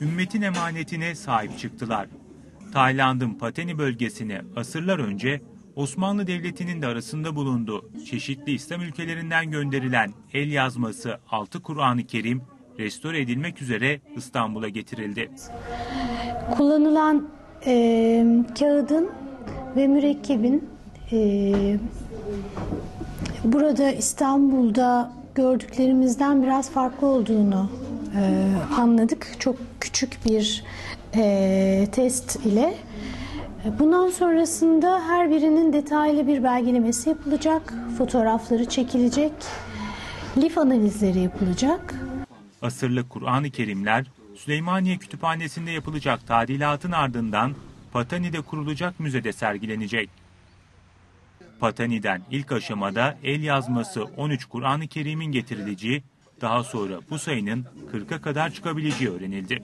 ümmetin emanetine sahip çıktılar. Tayland'ın Pateni bölgesine asırlar önce Osmanlı Devleti'nin de arasında bulunduğu çeşitli İslam ülkelerinden gönderilen el yazması 6 Kur'an-ı Kerim restore edilmek üzere İstanbul'a getirildi. Kullanılan e, kağıdın ve mürekkebin e, burada İstanbul'da gördüklerimizden biraz farklı olduğunu e, anladık. Çok küçük bir e, test ile. Bundan sonrasında her birinin detaylı bir belgelemesi yapılacak, fotoğrafları çekilecek, lif analizleri yapılacak. Asırlık Kur'an-ı Kerimler Süleymaniye Kütüphanesi'nde yapılacak tadilatın ardından Patani'de kurulacak müzede sergilenecek. Patani'den ilk aşamada el yazması 13 Kur'an-ı Kerim'in getirileceği, daha sonra bu sayının 40'a kadar çıkabileceği öğrenildi.